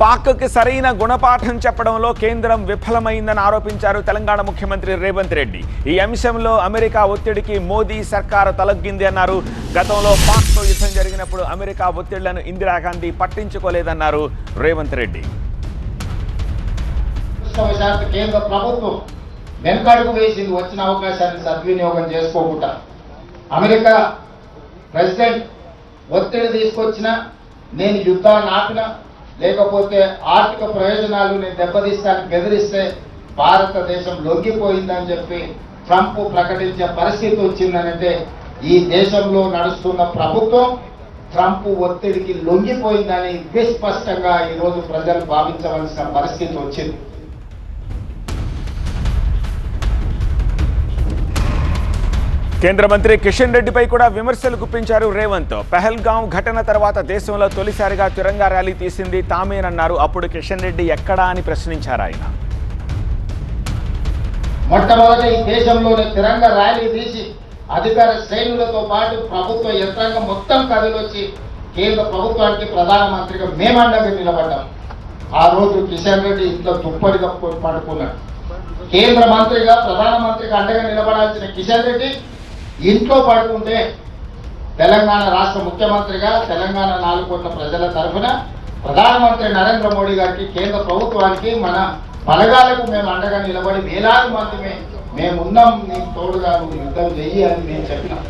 పాక్కి సరైన గుణపాఠం చెప్పడంలో కేంద్రం విఫలమైందని ఆరోపించారు తెలంగాణ ముఖ్యమంత్రి రేవంత్ రెడ్డి. ఈ అంశంలో అమెరికా ఒత్తిడికి మోదీ సర్కారు తలగ్గింది అన్నారు. గతంలో పాక్తో యుద్ధం జరిగినప్పుడు అమెరికా ఒత్తిళ్ళను ఇందిరాగాంధీ పట్టించుకోలేదన్నారు రేవంత్ రెడ్డి. కేంద్ర ప్రభుత్వం వెనకడుగు వేసింది వచ్చిన అవకాశాన్ని సద్వినియోగం చేసుకోకుండా. అమెరికా ప్రెసిడెంట్ ఒత్తిడి తీసుకొచ్చిన నేను యుద్ధాన్ని ఆపిన లేకపోతే ఆర్థిక ప్రయోజనాలు నేను దెబ్బతీస్తాను బెదిరిస్తే భారతదేశం లొంగిపోయిందని చెప్పి ట్రంప్ ప్రకటించే పరిస్థితి వచ్చిందనంటే ఈ దేశంలో నడుస్తున్న ప్రభుత్వం ట్రంప్ ఒత్తిడికి లొంగిపోయిందని విస్పష్టంగా ఈరోజు ప్రజలు భావించవలసిన పరిస్థితి వచ్చింది. కేంద్ర మంత్రి కిషన్ రెడ్డిపై కూడా విమర్శలు గుప్పించారు రేవంత్. పెహల్గాం ఘటన తర్వాత దేశంలో తొలిసారిగా తిరంగా ర్యాలీ తీసింది తామేనన్నారు. అప్పుడు కిషన్ రెడ్డి ఎక్కడా అని ప్రశ్నించారు ఆయన. మొట్టమొదట ఈ దేశంలోని తిరంగ ర్యాలీ తీసి అధికార శ్రేణులతో పాటు ప్రభుత్వ యంత్రాంగం మొత్తం కదిలొచ్చి కేంద్ర ప్రభుత్వానికి ప్రధానమంత్రిగా మేమండగా నిలబడ్డాం. ఆ రోజు కిషన్ రెడ్డి ఇంట్లో దుప్పటి కప్పుకొని పడుకున్నాడు. కేంద్ర మంత్రిగా ప్రధానమంత్రిగా అండగా నిలబడాల్సిన కిషన్ రెడ్డి ఇంట్లో పడుకుంటే తెలంగాణ రాష్ట్ర ముఖ్యమంత్రిగా తెలంగాణ నాలుగు కోట్ల ప్రజల తరఫున ప్రధానమంత్రి నరేంద్ర మోడీ గారికి కేంద్ర ప్రభుత్వానికి మన బలగాలకు మేము అండగా నిలబడి వేలాది మంది మేము ఉన్నాం నీకు తోడుగా యుద్ధం చెయ్యి అని మేము చెప్పినాం.